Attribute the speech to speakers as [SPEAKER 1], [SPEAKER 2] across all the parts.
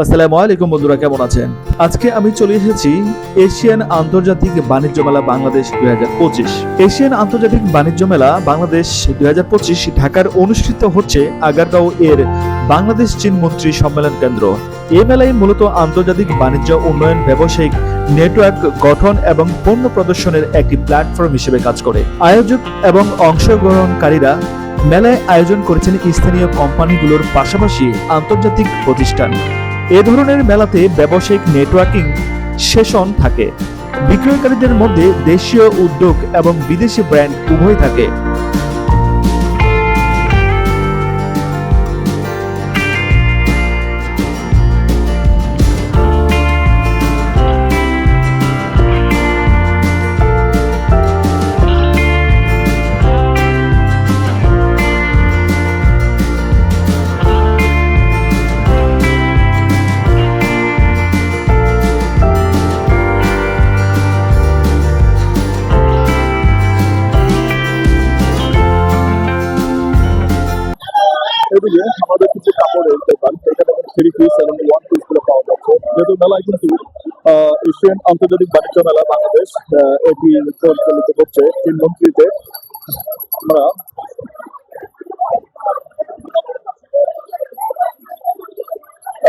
[SPEAKER 1] আসসালামু আলাইকুম বন্ধুরা, কেমন আছেন? আজকে আমি চলে এসেছি এশিয়ান আন্তর্জাতিক বাণিজ্য মেলা বাংলাদেশ দুই এশিয়ান আন্তর্জাতিক বাণিজ্য মেলা বাংলাদেশ দুই ঢাকার অনুষ্ঠিত হচ্ছে আগারগাঁও এর বাংলাদেশ চীন মন্ত্রী সম্মেলন কেন্দ্র। এই মেলায় মূলত আন্তর্জাতিক বাণিজ্য উন্নয়ন ব্যবসায়িক নেটওয়ার্ক গঠন এবং পণ্য প্রদর্শনের একটি প্ল্যাটফর্ম হিসেবে কাজ করে। আয়োজক এবং অংশগ্রহণকারীরা মেলায় আয়োজন করেছেন স্থানীয় কোম্পানিগুলোর পাশাপাশি আন্তর্জাতিক প্রতিষ্ঠান। এ ধরনের মেলাতে ব্যবসায়িক নেটওয়ার্কিং সেশন থাকে। বিক্রয়কারীদের মধ্যে দেশীয় উদ্যোগ এবং বিদেশি ব্র্যান্ড উভয় থাকে।
[SPEAKER 2] মেলায় কিন্তু এশিয়ান আন্তর্জাতিক বাণিজ্য মেলা বাংলাদেশ এটি পরিচালিত করছে তিন মন্ত্রীতে। আমরা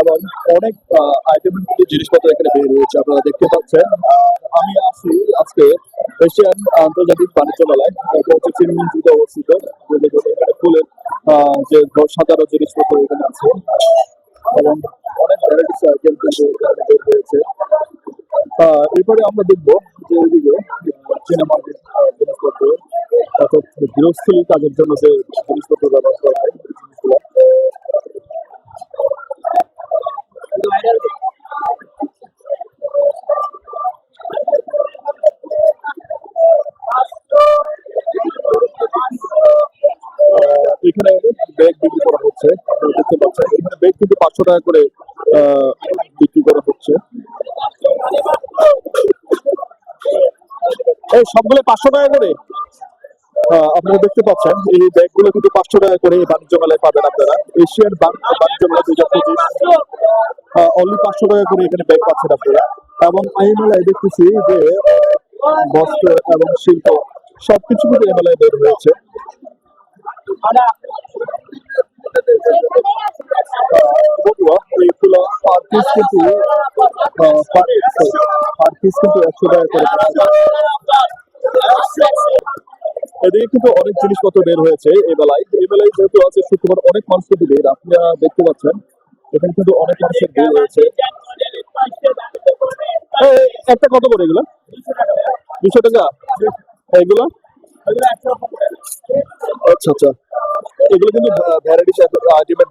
[SPEAKER 2] এবং অনেক আইটেম জিনিসপত্র এখানে বের হয়েছে, আপনারা দেখতে পাচ্ছেন। আমি আসি আজকে এশিয়ান আন্তর্জাতিক বাণিজ্য মেলায় হচ্ছে চীন মন্ত্রীতে অবস্থিত। এখানে ফুলের যে সাজানো জিনিসপত্র এখানে আছে। এবং এরপরে আমরা দেখব যে ওইদিকে চীনা জিনিসপত্র, অর্থাৎ গৃহস্থলী কাজের জন্য যে জিনিসপত্র ব্যবহার করা হয় এখানে ব্যাগ বিক্রি করা হচ্ছে, আপনারা দেখতে পাচ্ছেন। এখানে ব্যাগ কিন্তু পাঁচশো টাকা করে বিক্রি করা হচ্ছে। এই সবগুলো পাঁচশো টাকা করে? আহ, আপনারা দেখতে পাচ্ছেন এই ব্যাগগুলো কিন্তু পাঁচশো টাকা করে বাণিজ্য মেলায় পাবেন আপনারা। এশিয়ান বাণ- বাণিজ্য মেলা দুই হাজার পঁচিশ। অনলি পাঁচশো টাকা করে এখানে ব্যাগ পাচ্ছেন আপনারা। এবং এই মেলায় দেখতেছি যে বস্ত্র এবং শিল্প সবকিছু কিন্তু এই মেলায় বের হয়েছে। বন্ধুরা পিস কিন্তু পার পিস কিন্তু একশো টাকা করে এদিকে কিন্তু অনেক জিনিসপত্র বের হয়েছে এই বেলায় এই বেলায় যেহেতু আছে, শুক্রবার অনেক মানুষ কিন্তু বের, আপনারা দেখতে পাচ্ছেন, এখানে কিন্তু অনেক মানুষের বের হয়েছে একটা কত করে এগুলো? দুশো টাকা। এগুলো? আচ্ছা আচ্ছা। এগুলো কিন্তু ভ্যারাইটিস আইটেমের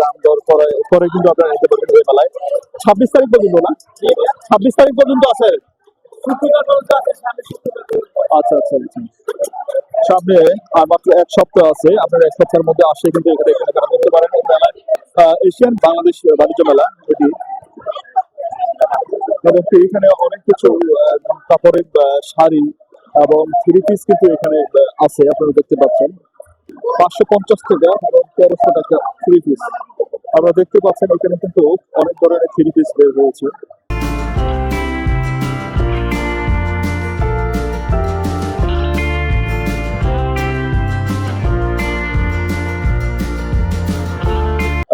[SPEAKER 2] দাম দর করে কিন্তু আপনারা নিতে পারবেন এই মেলায়। ছাব্বিশ তারিখ পর্যন্ত না? ছাব্বিশ তারিখ পর্যন্ত আছে। আচ্ছা আচ্ছা আচ্ছা। সামনে আর মাত্র এক সপ্তাহ আছে। আপনার এক সপ্তাহের মধ্যে আসে কিন্তু এখানে কেনাকাটা করতে পারেন মেলায়। এশিয়ান বাংলাদেশ বাণিজ্য মেলা, এটি। এবং এখানে অনেক কিছু কাপড়ের শাড়ি এবং থ্রি পিস কিন্তু এখানে আছে, আপনারা দেখতে পাচ্ছেন। পাঁচশো পঞ্চাশ এবং তেরোশো টাকা থ্রি পিস আপনারা দেখতে পাচ্ছেন এখানে কিন্তু অনেক ধরনের থ্রি পিস বের হয়েছে।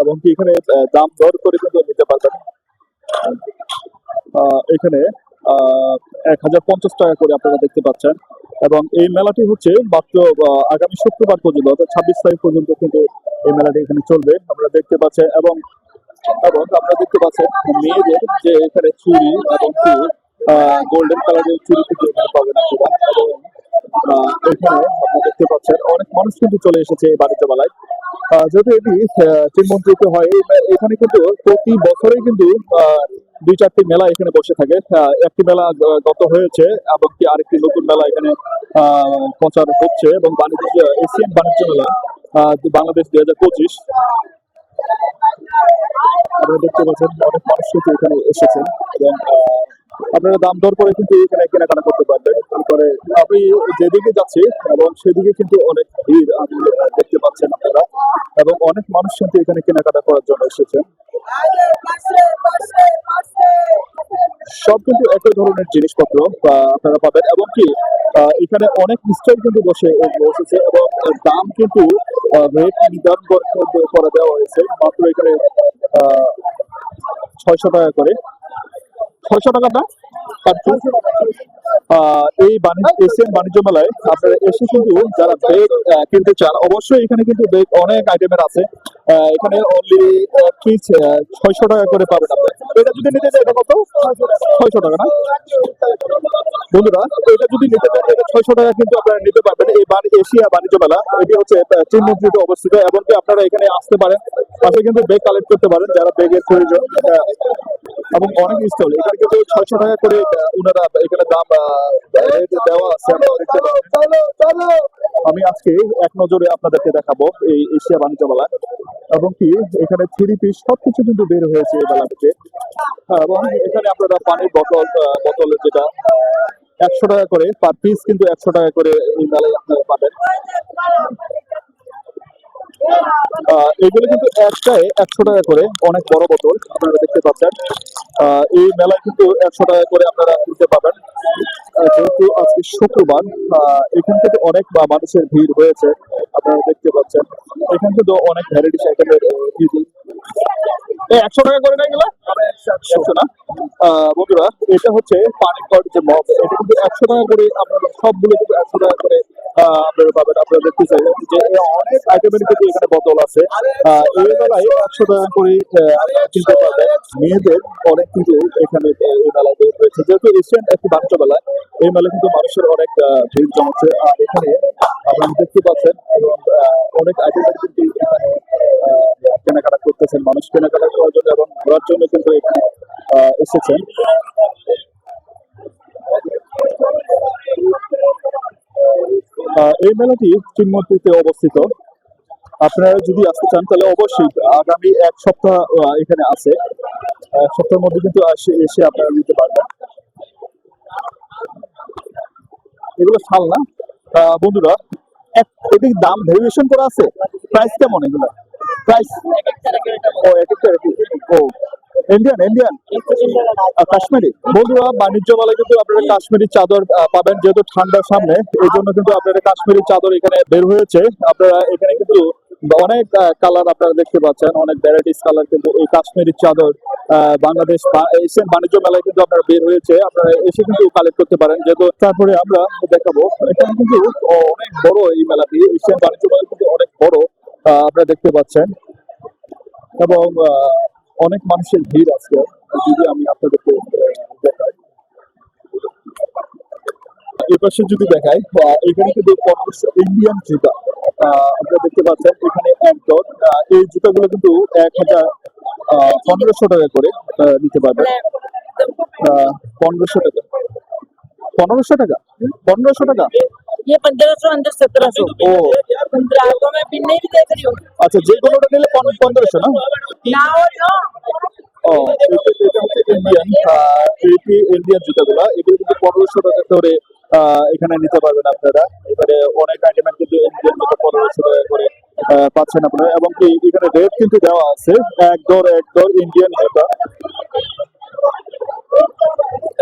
[SPEAKER 2] এবং কি এখানে দাম দর করে কিন্তু নিতে পারবেন। এখানে এক হাজার পঞ্চাশ টাকা করে আপনারা দেখতে পাচ্ছেন। এবং এই মেলাটি হচ্ছে মাত্র আগামী শুক্রবার পর্যন্ত, অর্থাৎ ছাব্বিশ তারিখ পর্যন্ত কিন্তু এই মেলাটি এখানে চলবে। আমরা দেখতে পাচ্ছেন, এবং এবং আপনারা দেখতে পাচ্ছেন মেয়েদের যে এখানে চুড়ি এবং কি গোল্ডেন কালারের চুড়ি কিন্তু এখানে পাবেন আপনারা। এবং এখানে আপনারা দেখতে পাচ্ছেন, অনেক মানুষ কিন্তু চলে এসেছে এই বাণিজ্য মেলায় যেহেতু এটি চিনমন্ত্রিত হয়, এখানে কিন্তু প্রতি বছরেই কিন্তু দুই চারটি মেলা এখানে বসে থাকে। একটি মেলা গত হয়েছে এবং কি আরেকটি নতুন মেলা এখানে প্রচার হচ্ছে এবং বাণিজ্য, এশিয়ান বাণিজ্য মেলা বাংলাদেশ দুই হাজার পঁচিশ। আপনারা দেখতে পাচ্ছেন অনেক মানুষ কিন্তু এখানে এসেছেন এবং আপনারা দাম দর করে কিন্তু এখানে কেনাকাটা করতে পারবেন। তারপরে আমি যেদিকে যাচ্ছি এবং সেদিকে কিন্তু অনেক ভিড় আপনি দেখতে পাচ্ছেন আপনারা। এবং অনেক মানুষ কিন্তু এখানে কেনাকাটা করার জন্য এসেছেন। সব কিন্তু একই ধরনের জিনিসপত্র আপনারা পাবেন। এবং কি এখানে অনেক স্টল কিন্তু বসে বসেছে এবং দাম কিন্তু রেট নিদান করা দেওয়া হয়েছে। মাত্র এখানে ছয়শো টাকা করে। ছয়শো টাকা না আহ, এই বাণিজ্য মেলায় আপনারা এসে কিন্তু যারা কিনতে চান অবশ্যই এখানে কিন্তু অনেক আইটেমের আছে। এখানে অনলি পিস ছয়শো টাকা করে পাবেন এটা যদি নিতে এটা কত? ছয়শো টাকা না? বন্ধুরা এটা যদি নিতে চান এটা ছয়শো টাকা কিন্তু আপনারা নিতে পারবেন। এই এশিয়া বাণিজ্য মেলা এটি হচ্ছে চীন মন্ত্রীতে অবস্থিত। এমনকি আপনারা এখানে আসতে পারেন পাশে কিন্তু বেগ কালেক্ট করতে পারেন যারা বেগের প্রয়োজন। এবং অনেক স্টল এখানে কিন্তু ছয়শো টাকা করে ওনারা এখানে দাম দেওয়া আছে আমি আজকে এক নজরে আপনাদেরকে দেখাবো এই এশিয়া বাণিজ্য মেলা। এবং কি এখানে থ্রি পিস সবকিছু কিন্তু বের হয়েছে এই মেলা থেকে। হ্যাঁ, এবং এখানে আপনারা পানির বোতল বোতল যেটা একশো টাকা করে পার পিস কিন্তু একশো টাকা করে এই মেলায় আপনারা পাবেন। এগুলো কিন্তু একটাই একশো টাকা করে, অনেক বড় বোতল, আপনারা দেখতে পাচ্ছেন। এই মেলায় কিন্তু একশো টাকা করে আপনারা কিনতে পাবেন যেহেতু আজকে শুক্রবার এখান থেকে অনেক মানুষের ভিড় হয়েছে, আপনারা দেখতে পাচ্ছেন। এখান থেকে অনেক ভ্যারাইটিস আইটেমের একশো টাকা করে না গেলে একশো না বন্ধুরা, এটা হচ্ছে পানিকট যে মগ এটা কিন্তু একশো টাকা করে আপনারা সবগুলো কিন্তু একশো টাকা করে আপনারা পাবেন। আপনারা দেখতে চাইবেন যে অনেক আইটেমের কিন্তু এখানে বোতল আছে। এই বেলায় একশো টাকা করে কিনতে পারবেন। মেয়েদের অনেক কিন্তু এখানে এই মেলায় বের হয়েছে যেহেতু এশিয়ান একটি বাণিজ্য মেলা এই মেলায় কিন্তু মানুষের অনেক ভিড় জমাচ্ছে আর এখানে আপনারা দেখতে পাচ্ছেন, এবং অনেক আইটেমের কিন্তু এখানে করতেছেন মানুষ কেনাকাটা করার জন্য এবং ঘোরার জন্য কিন্তু এখানে এসেছেন। এই মেলাটি চিনমন্ত্রীতে অবস্থিত। আপনারা যদি আসতে চান, তাহলে অবশ্যই আগামী এক সপ্তাহ এখানে আছে। এক সপ্তাহের মধ্যে কিন্তু এসে আপনারা নিতে পারবেন। এগুলো শাল না? বন্ধুরা, এক এটি দাম ভেরিয়েশন করা আছে? প্রাইস কেমন এগুলো? প্রাইস ও কাশ্মীরি বন্ধুরা, বাণিজ্য মেলায় কিন্তু আপনারা কাশ্মীরি চাদর পাবেন যেহেতু ঠান্ডার সামনে এই জন্য কিন্তু আপনারা কাশ্মীরি চাদর এখানে বের হয়েছে। আপনারা এখানে কিন্তু অনেক কালার আপনারা দেখতে পাচ্ছেন, অনেক ভ্যারাইটিস কালার কিন্তু এই কাশ্মীরি চাদর বাংলাদেশ এশিয়ান বাণিজ্য মেলায় কিন্তু আপনারা বের হয়েছে, আপনারা এসে কিন্তু কালেক্ট করতে পারেন। যেহেতু তারপরে আমরা দেখাবো, এখানে কিন্তু অনেক বড় এই মেলাটি এশিয়ান বাণিজ্য মেলা কিন্তু অনেক বড়। আপনারা দেখতে পাচ্ছেন। এবং অনেক মানুষের ভিড় আছে যদি আমি আপনাদেরকে দেখাই। এই পাশে যদি দেখাই এখানে কিন্তু ইন্ডিয়ান জুতা। আপনারা দেখতে পাচ্ছেন, এখানে এক ডট এই জুতাগুলো কিন্তু এক হাজার পনেরোশো টাকা করে নিতে পারবেন। পনেরোশো টাকা। পনেরোশো টাকা? পনেরোশো টাকা?
[SPEAKER 3] ये पंद्रह सौ अंदर सत्रह सौ
[SPEAKER 2] ও
[SPEAKER 3] ग्राहकों में पिन नहीं भी देख रही हूँ
[SPEAKER 2] আচ্ছা যে কোনোটা নিলে পন- পনেরোশো না
[SPEAKER 3] ना और ना
[SPEAKER 2] ও এটা এটা হচ্ছে ইন্ডিয়ান এটি ইন্ডিয়ান জুতাগুলো এগুলো কিন্তু পনেরোশো টাকা করে আহ, এখানে নিতে পারবেন আপনারা এবারে অনেক আইটেমের কিন্তু ইন্ডিয়ান জুতা পনেরোশো টাকা করে আহ, পাচ্ছেন আপনারা এবং কি এখানে রেট কিন্তু দেওয়া আছে এক দর এক দর ইন্ডিয়ান জুতা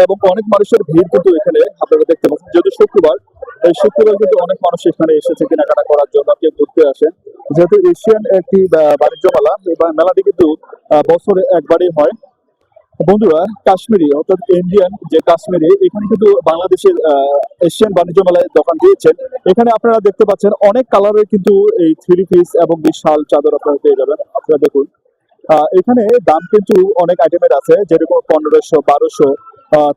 [SPEAKER 2] এবং অনেক মানুষের ভিড় কিন্তু এখানে আপনারা দেখতে পাচ্ছেন যেহেতু শুক্রবার এই শুক্রবার কিন্তু অনেক মানুষ এখানে এসেছে কেনাকাটা করার জন্য, কেউ ঘুরতে আসে। যেহেতু এশিয়ান একটি বাণিজ্য মেলা মেলাটি কিন্তু বছরে একবারই হয়। বন্ধুরা, কাশ্মীরি, অর্থাৎ ইন্ডিয়ান যে কাশ্মীরি, এখানে কিন্তু বাংলাদেশের এশিয়ান বাণিজ্য মেলায় দোকান দিয়েছেন। এখানে আপনারা দেখতে পাচ্ছেন অনেক কালারের কিন্তু এই থ্রি পিস এবং বিশাল চাদর আপনারা পেয়ে যাবেন। আপনারা দেখুন এখানে দাম কিন্তু অনেক আইটেমের আছে, যেরকম পনেরোশো, বারোশো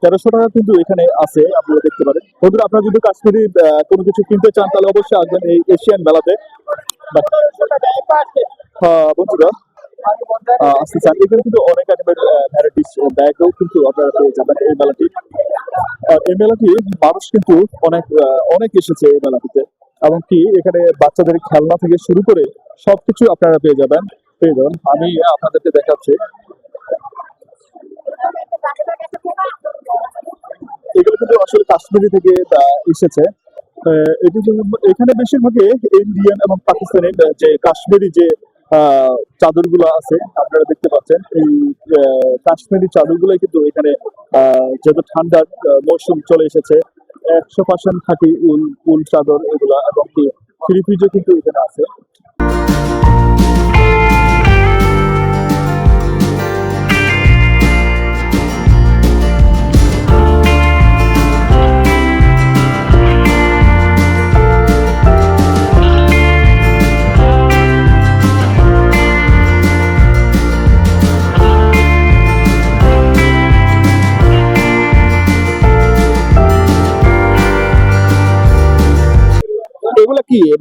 [SPEAKER 2] তেরোশো টাকা কিন্তু এখানে আছে আপনারা দেখতে পারেন। বন্ধুরা আপনারা যদি কাশ্মীরি কোনো কিছু কিনতে চান তাহলে অবশ্যই আসবেন এই এশিয়ান মেলাতে। আহ, বন্ধুরা চান। এখানে কিন্তু অনেক ভ্যারাইটিস ব্যাগও কিন্তু আপনারা পেয়ে যাবেন এই মেলাটি। এই মেলাটি মানুষ কিন্তু অনেক অনেক এসেছে এই মেলাটিতে। এমনকি এখানে বাচ্চাদের খেলনা থেকে শুরু করে সবকিছু আপনারা পেয়ে যাবেন। পেয়ে যাবেন। আমি আপনাদেরকে দেখাচ্ছি। এগুলো কিন্তু আসলে কাশ্মীরি থেকে এসেছে। এটি এখানে বেশিরভাগই ইন্ডিয়ান এবং পাকিস্তানি আহ, যে কাশ্মীরি যে চাদরগুলো আছে আপনারা দেখতে পাচ্ছেন এই কাশ্মীরি চাদর কিন্তু এখানে যেহেতু ঠান্ডার মৌসুম চলে এসেছে একশো পার্সেন্ট খাঁটি উল উল চাদর এগুলা এবং কি থ্রি কিন্তু এখানে আছে।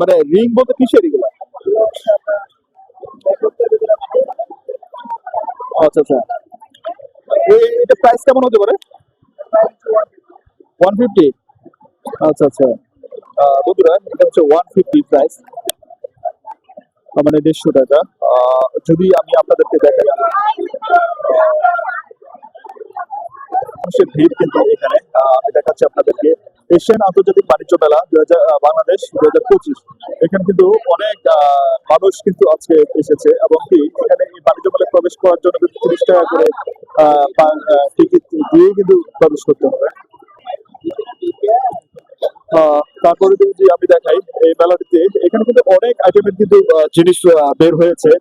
[SPEAKER 2] মানে রিং বলতে কিসের এগুলা? আচ্ছা আচ্ছা। এটা প্রাইস কেমন হতে পারে? ওয়ান ফিফটি আচ্ছা আচ্ছা। বন্ধুরা, এটা হচ্ছে ওয়ান ফিফটি প্রাইস মানে দেড়শো টাকা। যদি আমি আপনাদেরকে দেখাই মানুষের ভিড় কিন্তু এখানে। আমি দেখাচ্ছি আপনাদেরকে। এশিয়ান আন্তর্জাতিক বাণিজ্য মেলা, দুই হাজার বাংলাদেশ, দুই হাজার পঁচিশ। এখানে কিন্তু অনেক মানুষ কিন্তু আজকে এসেছে এবং কি এখানে এই বাণিজ্য মেলায় প্রবেশ করার জন্য কিন্তু তিরিশ টাকা করে টিকিট দিয়ে কিন্তু প্রবেশ করতে হবে। তারপরে যদি আমি দেখাই এই মেলাটিতে, এখানে কিন্তু অনেক আইটেমের কিন্তু জিনিস বের হয়েছে।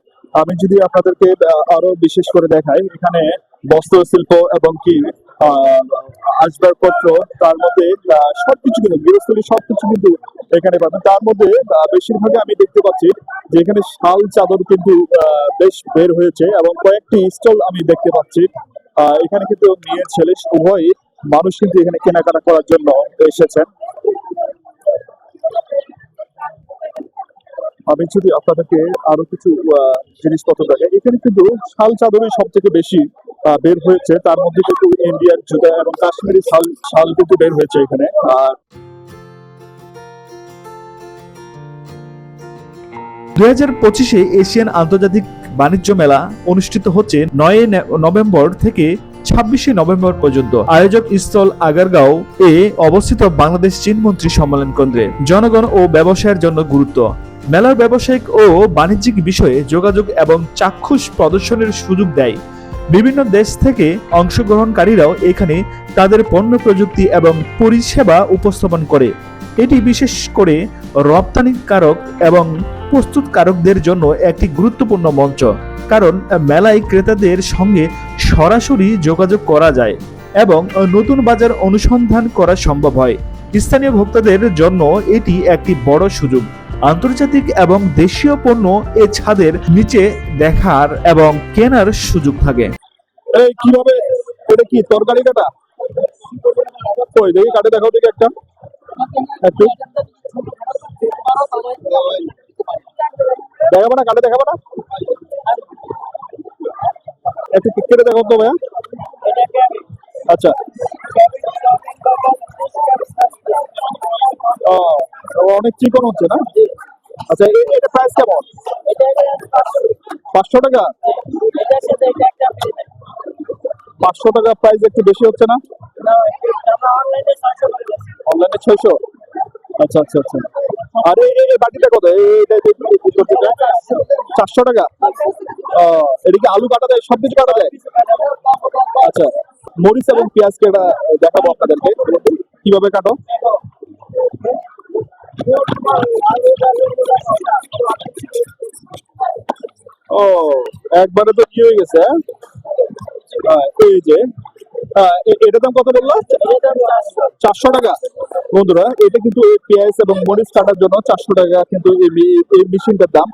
[SPEAKER 2] আমি যদি আপনাদেরকে আরও বিশেষ করে দেখাই, এখানে বস্ত্র শিল্প এবং কি আসবাবপত্র তার মধ্যে সবকিছু কিন্তু গৃহস্থলী সবকিছু কিন্তু এখানে পাবেন। তার মধ্যে আহ, বেশিরভাগই আমি দেখতে পাচ্ছি যে এখানে শাল চাদর কিন্তু বেশ বের হয়েছে এবং কয়েকটি স্টল আমি দেখতে পাচ্ছি। এখানে কিন্তু মেয়ে ছেলে উভয়ই মানুষ কিন্তু এখানে কেনাকাটা করার জন্য এসেছেন। আমি যদি আপনাদেরকে আরও কিছু জিনিসপত্র দেখে এখানে কিন্তু শাল চাদরই সব থেকে বেশি বের হয়েছে। তার মধ্যে কিন্তু ইন্ডিয়ান জুতা এবং কাশ্মীরি শাল শাল কিন্তু বের হয়েছে এখানে। আর
[SPEAKER 1] দুই হাজার পঁচিশে এশিয়ান আন্তর্জাতিক বাণিজ্য মেলা অনুষ্ঠিত হচ্ছে নয় নভেম্বর থেকে ছাব্বিশে নভেম্বর পর্যন্ত। আয়োজক স্থল আগারগাঁও এ অবস্থিত বাংলাদেশ চীন মন্ত্রী সম্মেলন কেন্দ্রে জনগণ ও ব্যবসায়ের জন্য গুরুত্ব। মেলার ব্যবসায়িক ও বাণিজ্যিক বিষয়ে যোগাযোগ এবং চাক্ষুষ প্রদর্শনের সুযোগ দেয় বিভিন্ন দেশ থেকে অংশগ্রহণকারীরাও এখানে তাদের পণ্য প্রযুক্তি এবং পরিষেবা উপস্থাপন করে। এটি বিশেষ করে রপ্তানিকারক এবং প্রস্তুতকারকদের জন্য একটি গুরুত্বপূর্ণ মঞ্চ, কারণ মেলায় ক্রেতাদের সঙ্গে সরাসরি যোগাযোগ করা যায় এবং নতুন বাজার অনুসন্ধান করা সম্ভব হয়। স্থানীয় ভোক্তাদের জন্য এটি একটি বড় সুযোগ। আন্তর্জাতিক এবং দেশীয় পণ্য এ ছাদের নিচে দেখার এবং কেনার সুযোগ থাকে।
[SPEAKER 2] কীভাবে? এটা কি তরকারি কাটা? ওই দেখি কাটে, দেখাও দেখি একটা। একটু। দেখাবো না, কাটে দেখাবো না? একটু ঠিক করে দেখো তো ভাইয়া। আচ্ছা। অনেক চিকন হচ্ছে না? আচ্ছা এটা প্রাইস কেমন? পাঁচশো টাকা? পাঁচশো টাকা প্রাইস একটু বেশি হচ্ছে না? অনলাইনে ছয়শো? আচ্ছা আচ্ছা আচ্ছা। আর এই বাটিটা কত? চারশো টাকা? এটা কি আলু কাটা দেয়? সব কিছু কাটা দেয়? আচ্ছা মরিচ এবং পেঁয়াজ কেটা দেখাবো আপনাদেরকে। কীভাবে কাটো? ও একবারে তো কি হয়ে গেছে হ্যাঁ? হ্যাঁ, এই যে হ্যাঁ, এটার দাম কত বলল? চারশো টাকা। বন্ধুরা এটা কিন্তু পেঁয়াজ এবং মরিচ কাটার জন্য চারশো টাকা কিন্তু এই মেশিনটার দাম।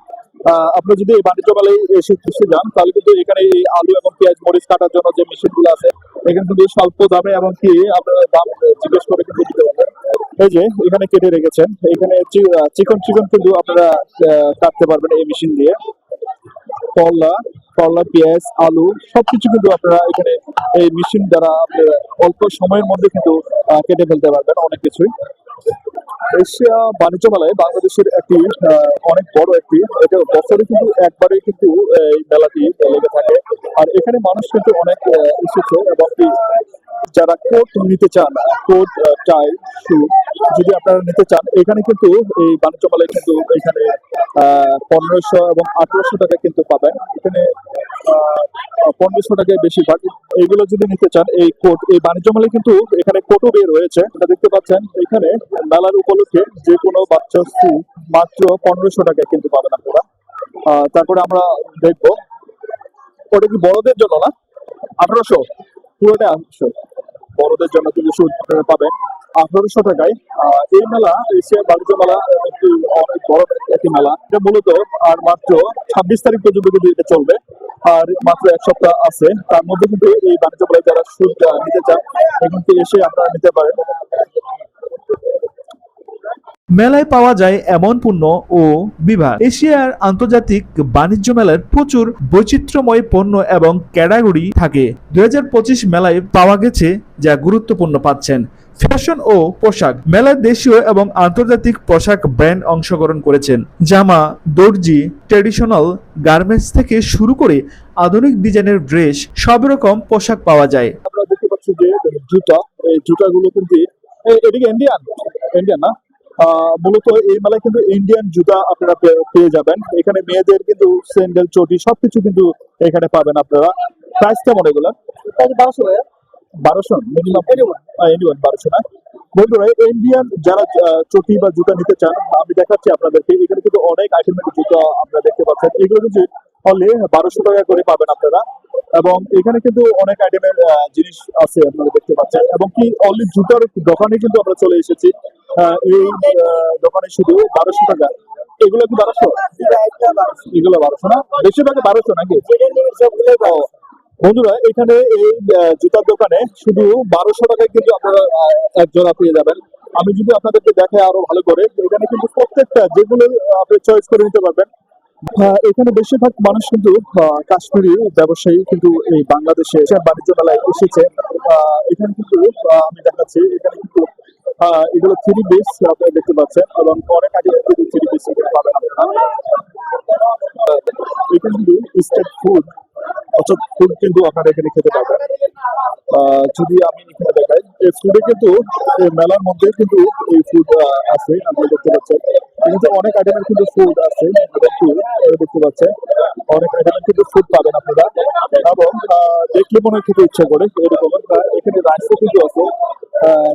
[SPEAKER 2] আপনি যদি এই বাণিজ্য মেলায় এসে এসে যান, তাহলে কিন্তু এখানে এই আলু এবং পেঁয়াজ মরিচ কাটার জন্য যে মেশিনগুলো আছে, এখানে কিন্তু স্বল্প দামে এবং কি দাম জিজ্ঞেস করে কিন্তু দিতে পারবেন। এই যে, এখানে কেটে রেখেছেন। এখানে চিকন চিকন কিন্তু আপনারা কাটতে পারবেন এই মেশিন দিয়ে। করলা করলা পেঁয়াজ, আলু, সবকিছু কিন্তু আপনারা এখানে এই মেশিন দ্বারা আপনারা অল্প সময়ের মধ্যে কিন্তু কেটে ফেলতে পারবেন অনেক কিছুই। এশিয়া বাণিজ্য মেলায় বাংলাদেশের একটি অনেক বড় একটি, এটা বছরে কিন্তু একবারে কিন্তু এই মেলাটি লেগে থাকে। আর এখানে মানুষ কিন্তু অনেক এসেছে এবং যারা কোট নিতে চান, কোট টাই, শু, যদি আপনারা নিতে চান, এখানে কিন্তু এই বাণিজ্য মেলায় কিন্তু এখানে পনেরোশো এবং আঠারোশো টাকা কিন্তু পাবেন। এখানে পনেরোশো টাকায় বেশিরভাগ এইগুলো যদি নিতে চান, এই কোট, এই বাণিজ্য মেলায় কিন্তু এখানে কোটও বের হয়েছে। এটা দেখতে পাচ্ছেন, এখানে মেলার উপলক্ষে যে কোনো বাচ্চা স্কুল মাত্র পনেরোশো টাকায় কিন্তু পাবেন আপনারা। তারপরে আমরা দেখব, ওটা কি বড়দের জন্য না? আঠারোশো? পুরোটা আঠারোশো। বড়দের জন্য কিন্তু সুদ পাবেন। আঠারোশো টাকায় এই মেলা এশিয়া বাণিজ্য মেলা, একটি অনেক বড় একটি মেলা। এটা মূলত আর মাত্র ছাব্বিশ তারিখ পর্যন্ত কিন্তু এটা চলবে। আর মাত্র এক সপ্তাহ আছে। তার মধ্যে কিন্তু এই বাণিজ্য মেলায় যারা সুদ নিতে চান, এখান থেকে এসে আপনারা নিতে পারেন।
[SPEAKER 1] মেলায় পাওয়া যায় এমন পণ্য ও বিভাগ। এশিয়ার আন্তর্জাতিক বাণিজ্য মেলার প্রচুর বৈচিত্র্যময় পণ্য এবং ক্যাটাগরি থাকে। দুই হাজার পঁচিশ মেলায় পাওয়া গেছে যা গুরুত্বপূর্ণ পাচ্ছেন। ফ্যাশন ও পোশাক মেলায় দেশীয় এবং আন্তর্জাতিক পোশাক ব্র্যান্ড অংশগ্রহণ করেছেন। জামা দর্জি ট্রেডিশনাল গার্মেন্টস থেকে শুরু করে আধুনিক ডিজাইনের ড্রেস সব রকম পোশাক পাওয়া যায়।
[SPEAKER 2] আমরা দেখতে পাচ্ছি যে জুতা এই জুতাগুলো কিন্তু এদিকে ইন্ডিয়ান ইন্ডিয়ান না? আহ, মূলত এই মেলায় কিন্তু ইন্ডিয়ান জুতা আপনারা পেয়ে যাবেন। এখানে মেয়েদের কিন্তু স্যান্ডেল চটি সবকিছু কিন্তু এখানে পাবেন আপনারা। প্রাইস কেমন এগুলো
[SPEAKER 3] বারোশো
[SPEAKER 2] বারোশো মিনিমাম বারোশো না? বন্ধুরা ইন্ডিয়ান যারা চটি বা জুতা নিতে চান আমি দেখাচ্ছি আপনাদেরকে। এখানে কিন্তু অনেক আইটেমের জুতা আপনারা দেখতে পাচ্ছেন। এগুলো কিন্তু অনলি বারোশো টাকা করে পাবেন আপনারা। এবং এখানে কিন্তু অনেক আইটেমের জিনিস আছে আপনারা দেখতে পাচ্ছেন। এবং কি অনলি জুতার দোকানে কিন্তু আমরা চলে এসেছি। এই দোকানে শুধু বারোশো টাকা। এগুলো কি বারোশো? এগুলো বারোশো। না? বেশিরভাগ বারোশো নাকি? বন্ধুরা, এখানে এই জুতার দোকানে শুধু বারোশো টাকায় কিন্তু আপনারা এক জোড়া পেয়ে যাবেন। আমি যদি আপনাদেরকে দেখাই আরও ভালো করে এখানে কিন্তু প্রত্যেকটা যেগুলো আপনি চয়েস করে নিতে পারবেন। এখানে বেশিরভাগ মানুষ কিন্তু কাশ্মীরি ব্যবসায়ী কিন্তু এই বাংলাদেশে বাণিজ্য মেলায় এসেছে। এখানে কিন্তু আমি দেখাচ্ছি, এখানে কিন্তু এগুলো থ্রি পিস আপনারা দেখতে পাচ্ছেন এবং অনেক আগে থ্রি পিস এখানে পাবেন আপনারা। এখানে কিন্তু স্টেট ফুড অর্থাৎ ফুড কিন্তু আপনারা এখানে খেতে পারবেন। যদি আমি এখানে দেখাই এই ফুডে কিন্তু মেলার মধ্যে কিন্তু এই ফুড আছে আপনারা দেখতে পাচ্ছেন। এখানে অনেক আইটেমের কিন্তু ফুড আছে দেখতে পাচ্ছেন। অনেক আইটেমের কিন্তু ফুড পাবেন আপনারা। এবং দেখলে মনে খেতে ইচ্ছা করে এরকম এখানে রাইসও কিন্তু আছে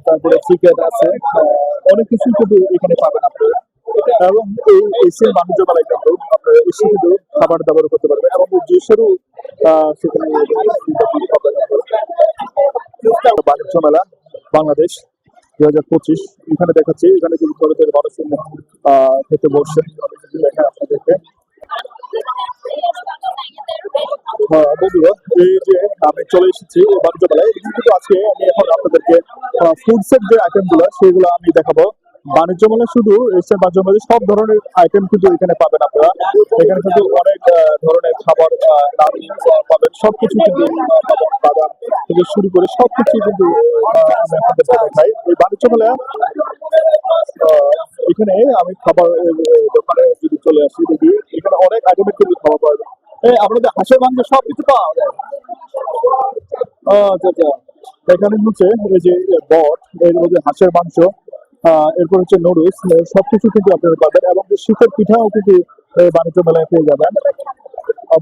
[SPEAKER 2] তারপরে চিকেন আছে অনেক কিছু কিন্তু এখানে পাবেন আপনারা। এবং এই এসির বাণিজ্য মেলায় কিন্তু আপনারা এসে কিন্তু খাবার দাবার করতে পারবেন এবং জুসেরও সেখানে। বাণিজ্য মেলা বাংলাদেশ দুই হাজার পঁচিশ এখানে দেখাচ্ছি এখানে কিন্তু ছোট ছোট মানুষ আহ, খেতে বসছে যদি আপনাদেরকে এই যে আমি চলে এসেছি বাণিজ্য কিন্তু আমি এখন আপনাদেরকে ফুডসের যে আইটেমগুলো সেগুলো আমি দেখাবো বাণিজ্য মেলা শুধু এসে বাণিজ্য মেলা সব ধরনের আইটেম কিন্তু এখানে পাবেন আপনারা। এখানে কিন্তু অনেক ধরনের খাবার পাবেন, সবকিছু কিন্তু বাদাম থেকে শুরু করে সবকিছু কিন্তু আমি এই বাণিজ্য মেলা এখানে আমি খাবার দোকানে যদি চলে আসি, দেখি, এখানে অনেক আইটেমের কিন্তু খাবার পাওয়া যায়। এই, আপনাদের হাঁসের মাংস সব কিছু পাওয়া যায়। আচ্ছা আচ্ছা। এখানে হচ্ছে, এই যে, বট, এর মধ্যে হাঁসের মাংস এরপর হচ্ছে নুডলস সবকিছু কিন্তু আপনারা পাবেন এবং শীতের পিঠাও কিন্তু বাণিজ্য মেলায় পেয়ে যাবেন।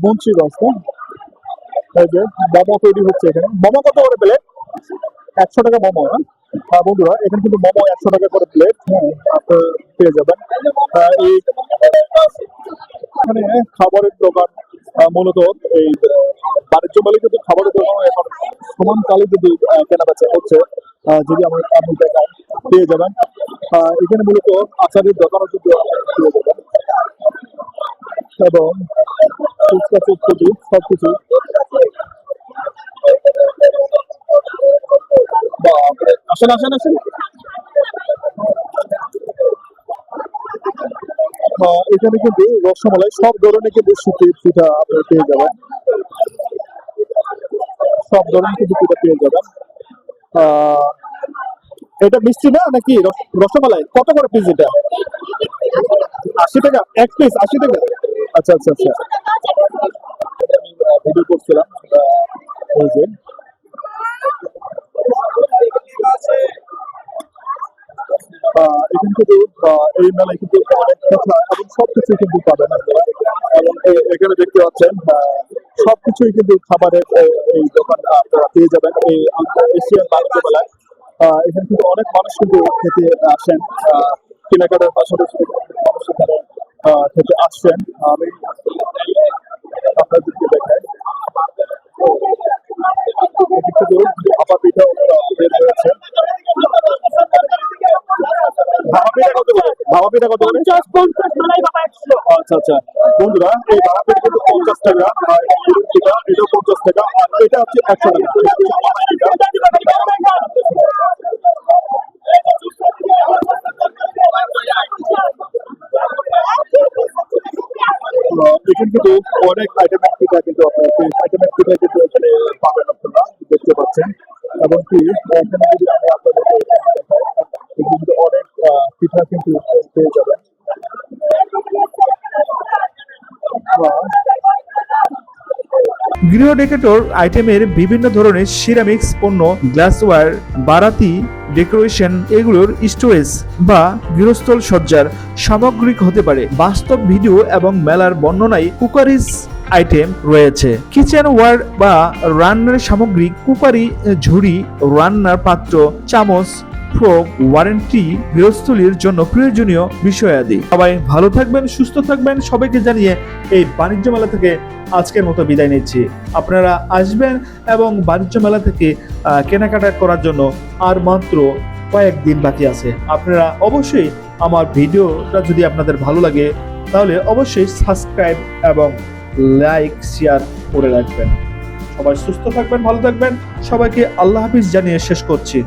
[SPEAKER 2] বঞ্চি রস এই যে মোমো তৈরি হচ্ছে এখানে। মোমো কত করে প্লেট একশো টাকা মোমো হ্যাঁ? আহ, বন্ধুরা এখানে কিন্তু মোমো একশো টাকা করে প্লেট হ্যাঁ পেয়ে যাবেন। এখানে খাবারের দোকান মূলত এই বাণিজ্য মেলে কিন্তু খাবারের দোকান এখন সমান কালে কিন্তু আহ, কেনাবেচা হচ্ছে যদি আমার আপনি পেয়ে যাবেন। এখানে মূলত আচারের দোকানও কিন্তু পেয়ে যাবেন এবং ফুচকা চুটপুটি সবকিছু। আসেন আসেন আসেন। এখানে কিন্তু রসমালাই সব ধরনের কিন্তু শীতের পিঠা আপনারা পেয়ে যাবেন। সব ধরনের কিন্তু পিঠা পেয়ে যাবেন। এটা মিষ্টি না নাকি রসমালাই? কত করে পিস এটা? আশি টাকা, এক পিস আশি টাকা। আচ্ছা আচ্ছা আচ্ছা। ভিডিও করছিলাম এখানে কিন্তু এই মেলায় কিন্তু অনেক কথা এবং সবকিছু কিন্তু পাবেন আপনারা। এবং এখানে দেখতে পাচ্ছেন সবকিছুই কিন্তু খাবারের এই দোকান আপনারা পেয়ে যাবেন এই এশিয়ান বাণিজ্য মেলায়। এখানে কিন্তু অনেক মানুষ কিন্তু খেতে আসেন কেনাকাটার পাশাপাশি মানুষ এখানে খেতে আসছেন আমি আপনাদেরকে দেখাই। ভাপা পিঠাও বের হয়েছে। ভাপা কত করে? ভাপা কত করে?
[SPEAKER 3] পঞ্চাশ পঞ্চাশ মালাই বাবা একশো।
[SPEAKER 2] আচ্ছা আচ্ছা। বন্ধুরা এই ভাড়াটা কিন্তু পঞ্চাশ টাকা আর পঞ্চাশ টাকা আর এটা হচ্ছে একশো টাকা। কিন্তু অনেক আইটেমের পিঠা কিন্তু আপনার আইটেমের পিঠা কিন্তু এখানে পাবেন আপনারা দেখতে পাচ্ছেন। এবং কি এখানে
[SPEAKER 1] গৃহ ডেকেটর আইটেমের বিভিন্ন ধরনের সিরামিক্স পণ্য গ্লাসওয়্যার বারাতি ডেকোরেশন এগুলোর স্টোরেজ বা গৃহস্থল সজ্জার সামগ্রিক হতে পারে। বাস্তব ভিডিও এবং মেলার বর্ণনায় কুকারিজ আইটেম রয়েছে। কিচেন ওয়ার বা রান্নার সামগ্রী, কুকারি, ঝুড়ি রান্নার পাত্র চামচ ফ্রোক ওয়ারেন্টি গৃহস্থলীর জন্য প্রয়োজনীয় বিষয়াদি। সবাই ভালো থাকবেন, সুস্থ থাকবেন, সবাইকে জানিয়ে এই বাণিজ্য মেলা থেকে আজকের মতো বিদায় নিচ্ছি। আপনারা আসবেন এবং বাণিজ্য মেলা থেকে কেনাকাটা করার জন্য আর মাত্র কয়েকদিন বাকি আছে। আপনারা অবশ্যই আমার ভিডিওটা যদি আপনাদের ভালো লাগে, তাহলে অবশ্যই সাবস্ক্রাইব এবং লাইক শেয়ার করে রাখবেন। সবাই সুস্থ থাকবেন, ভালো থাকবেন। সবাইকে আল্লাহ হাফিজ জানিয়ে শেষ করছি।